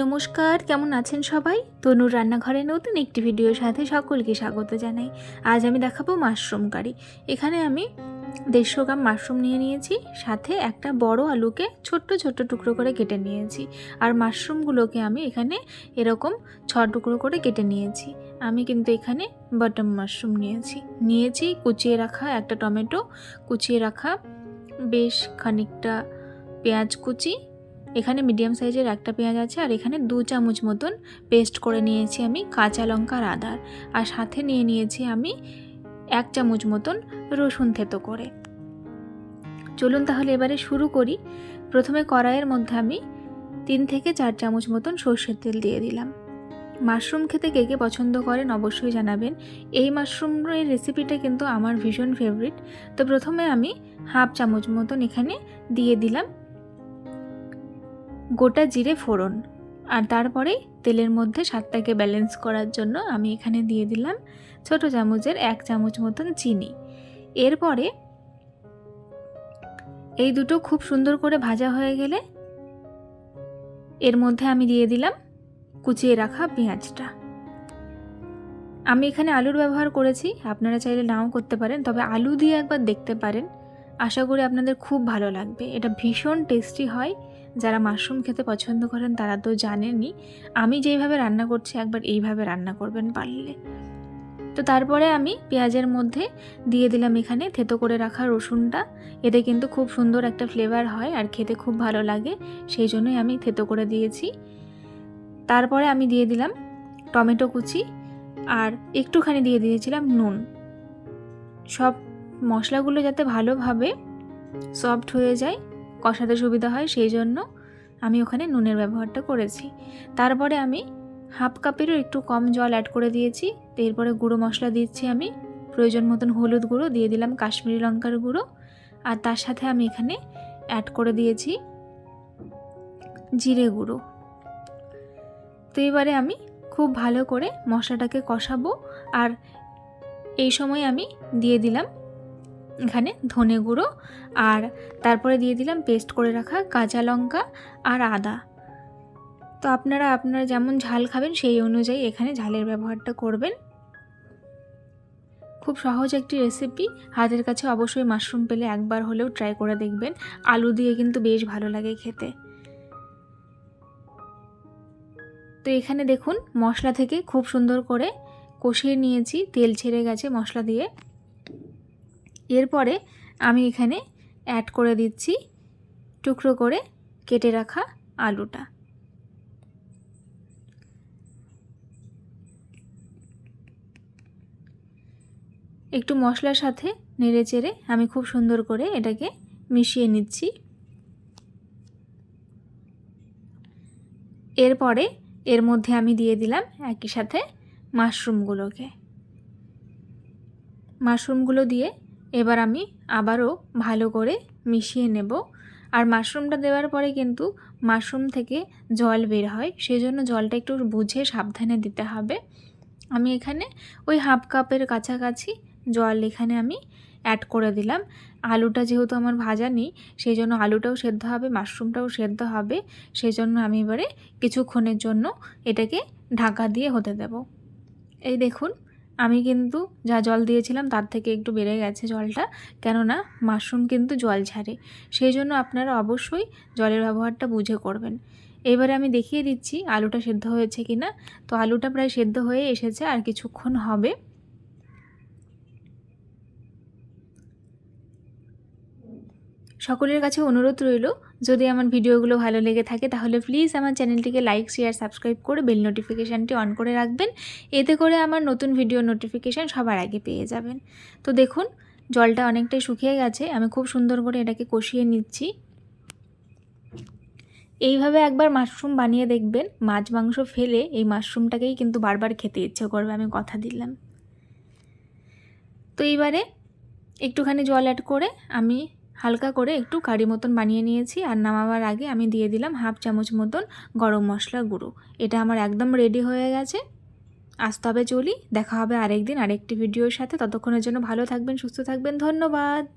নমস্কার, কেমন আছেন সবাই? তনুর রান্নাঘরে নতুন একটি ভিডিওর সাথে সকলকে স্বাগত জানাই। আজ আমি দেখাবো মাশরুম কারি। এখানে আমি দেড়শো গ্রাম মাশরুম নিয়ে নিয়েছি, সাথে একটা বড় আলুকে ছোট্ট ছোট্ট টুকরো করে কেটে নিয়েছি। আর মাশরুমগুলোকে আমি এখানে এরকম ছ টুকরো করে কেটে নিয়েছি। আমি কিন্তু এখানে বাটম মাশরুম নিয়েছি। নিয়েছি কুচিয়ে রাখা একটা টমেটো, কুচিয়ে রাখা বেশ খানিকটা পেঁয়াজ কুচি এখানে মিডিয়াম সাইজের একটা পেঁয়াজ আছে আর এখানে দু চামচ মতন পেস্ট করে নিয়েছি আমি কাঁচা লঙ্কার আদার আর সাথে নিয়ে নিয়েছি আমি এক চামচ মতন রসুন থেতো করে। চলুন তাহলে এবারে শুরু করি। প্রথমে কড়াইয়ের মধ্যে আমি তিন থেকে চার চামচ মতন সর্ষের তেল দিয়ে দিলাম। মাশরুম খেতে কে কে পছন্দ করেন অবশ্যই জানাবেন। এই মাশরুমের রেসিপিটা কিন্তু আমার ভীষণ ফেভারিট তো প্রথমে আমি হাফ চামচ মতন এখানে দিয়ে দিলাম গোটা জিরে ফোড়ন। আর তারপরে তেলের মধ্যে স্বাদটাকে ব্যালেন্স করার জন্য আমি এখানে দিয়ে দিলাম ছোট চামচের এক চামচ মতন চিনি। এরপরে এই দুটো খুব সুন্দর করে ভাজা হয়ে গেলে এর মধ্যে আমি দিয়ে দিলাম কুচিয়ে রাখা পেঁয়াজটা। আমি এখানে আলুর ব্যবহার করেছি, আপনারা চাইলে নাও করতে পারেন, তবে আলু দিয়ে একবার দেখতে পারেন। আশা করি আপনাদের খুব ভালো লাগবে। এটা ভীষণ টেস্টি হয় যারা মাশরুম খেতে পছন্দ করেন তারা তো জানেনই, আমি যেইভাবে রান্না করছি একবার এইভাবে রান্না করবেন পারলে। তো তারপরে আমি পেঁয়াজের মধ্যে দিয়ে দিলাম এখানে থেতো করে রাখা রসুনটা। এতে কিন্তু খুব সুন্দর একটা ফ্লেভার হয় আর খেতে খুব ভালো লাগে, সেই জন্যই আমি থেতো করে দিয়েছি। তারপরে আমি দিয়ে দিলাম টমেটো কুচি আর একটুখানি দিয়ে দিয়েছিলাম নুন। সব মশলাগুলো যাতে ভালোভাবে সফট হয়ে যায় কষাতে সুবিধা হয়, সেই জন্য আমি ওখানে নুনের ব্যবহারটা করেছি। তারপরে আমি হাফ কাপেরও একটু কম জল অ্যাড করে দিয়েছি। এরপরে গুঁড়ো মশলা দিচ্ছি আমি। প্রয়োজন মতন হলুদ গুঁড়ো দিয়ে দিলাম, কাশ্মীরি লঙ্কার গুঁড়ো। আর তার সাথে আমি এখানে অ্যাড করে দিয়েছি জিরে গুঁড়ো। তো এবারে আমি খুব ভালো করে মশলাটাকে কষাবো। আর এই সময় আমি দিয়ে দিলাম এখানে ধনে গুঁড়ো আর তারপরে দিয়ে দিলাম পেস্ট করে রাখা কাঁচা লঙ্কা আর আদা। তো আপনারা আপনারা যেমন ঝাল খাবেন সেই অনুযায়ী এখানে ঝালের ব্যবহারটা করবেন। খুব সহজ একটি রেসিপি হাতের কাছে অবশ্যই মাশরুম পেলে একবার হলেও ট্রাই করে দেখবেন। আলু দিয়ে কিন্তু বেশ ভালো লাগে খেতে। তো এখানে দেখুন, মশলা থেকে খুব সুন্দর করে কষিয়ে নিয়েছি। তেল ছেড়ে গেছে মশলা দিয়ে। এরপরে আমি এখানে অ্যাড করে দিচ্ছি টুকরো করে কেটে রাখা আলুটা। একটু মশলার সাথে নেড়ে চেড়ে আমি খুব সুন্দর করে এটাকে মিশিয়ে নিচ্ছি। এরপরে এর মধ্যে আমি দিয়ে দিলাম একই সাথে মাশরুমগুলোকে। মাশরুমগুলো দিয়ে এবার আমি আবারও ভালো করে মিশিয়ে নেব। আর মাশরুমটা দেওয়ার পরে কিন্তু মাশরুম থেকে জল বের হয় সেই জন্য জলটা একটু বুঝে সাবধানে দিতে হবে। আমি এখানে ওই হাফ কাপের কাছাকাছি জল এখানে আমি অ্যাড করে দিলাম। আলুটা যেহেতু আমার ভাজা নেই সেই জন্য আলুটাও সেদ্ধ হবে, মাশরুমটাও সেদ্ধ হবে সেই জন্য আমি এবারে কিছুক্ষণের জন্য এটাকে ঢাকা দিয়ে হতে দেব। এই দেখুন আমি কিন্তু যা জল দিয়েছিলাম তার থেকে একটু বেড়ে গেছে জলটা। কেননা মাশরুম কিন্তু জল ছাড়ে সেই জন্য আপনারা অবশ্যই জলের ব্যবহারটা বুঝে করবেন। এবারে আমি দেখিয়ে দিচ্ছি আলুটা সেদ্ধ হয়েছে কি না তো আলুটা প্রায় সেদ্ধ হয়ে এসেছে আর কিছুক্ষণ হবে। সকলের কাছে অনুরোধ রইল, যদি আমার ভিডিওগুলো ভালো লেগে থাকে তাহলে প্লিজ আমার চ্যানেলটিকে লাইক শেয়ার সাবস্ক্রাইব করে বেল নোটিফিকেশানটি অন করে রাখবেন। এতে করে আমার নতুন ভিডিও নোটিফিকেশান সবার আগে পেয়ে যাবেন। তো দেখুন, জলটা অনেকটাই শুকিয়ে গেছে, আমি খুব সুন্দর করে এটাকে কষিয়ে নিচ্ছি। এইভাবে একবার মাশরুম বানিয়ে দেখবেন, মাছ মাংস ফেলে এই মাশরুমটাকেই কিন্তু বারবার খেতে ইচ্ছে করবে, আমি কথা দিলাম। তো এইবারে একটুখানি জল অ্যাড করে আমি হালকা করে একটু কারি মতন বানিয়ে নিয়েছি আর নামাবার আগে আমি দিয়ে দিলাম হাফ চামচ মতন গরম মশলা গুঁড়ো। এটা আমার একদম রেডি হয়ে গেছে। আসতে হবে চলি, দেখা হবে আরেকদিন আরেকটি ভিডিওর সাথে। ততক্ষণের জন্য ভালো থাকবেন, সুস্থ থাকবেন। ধন্যবাদ।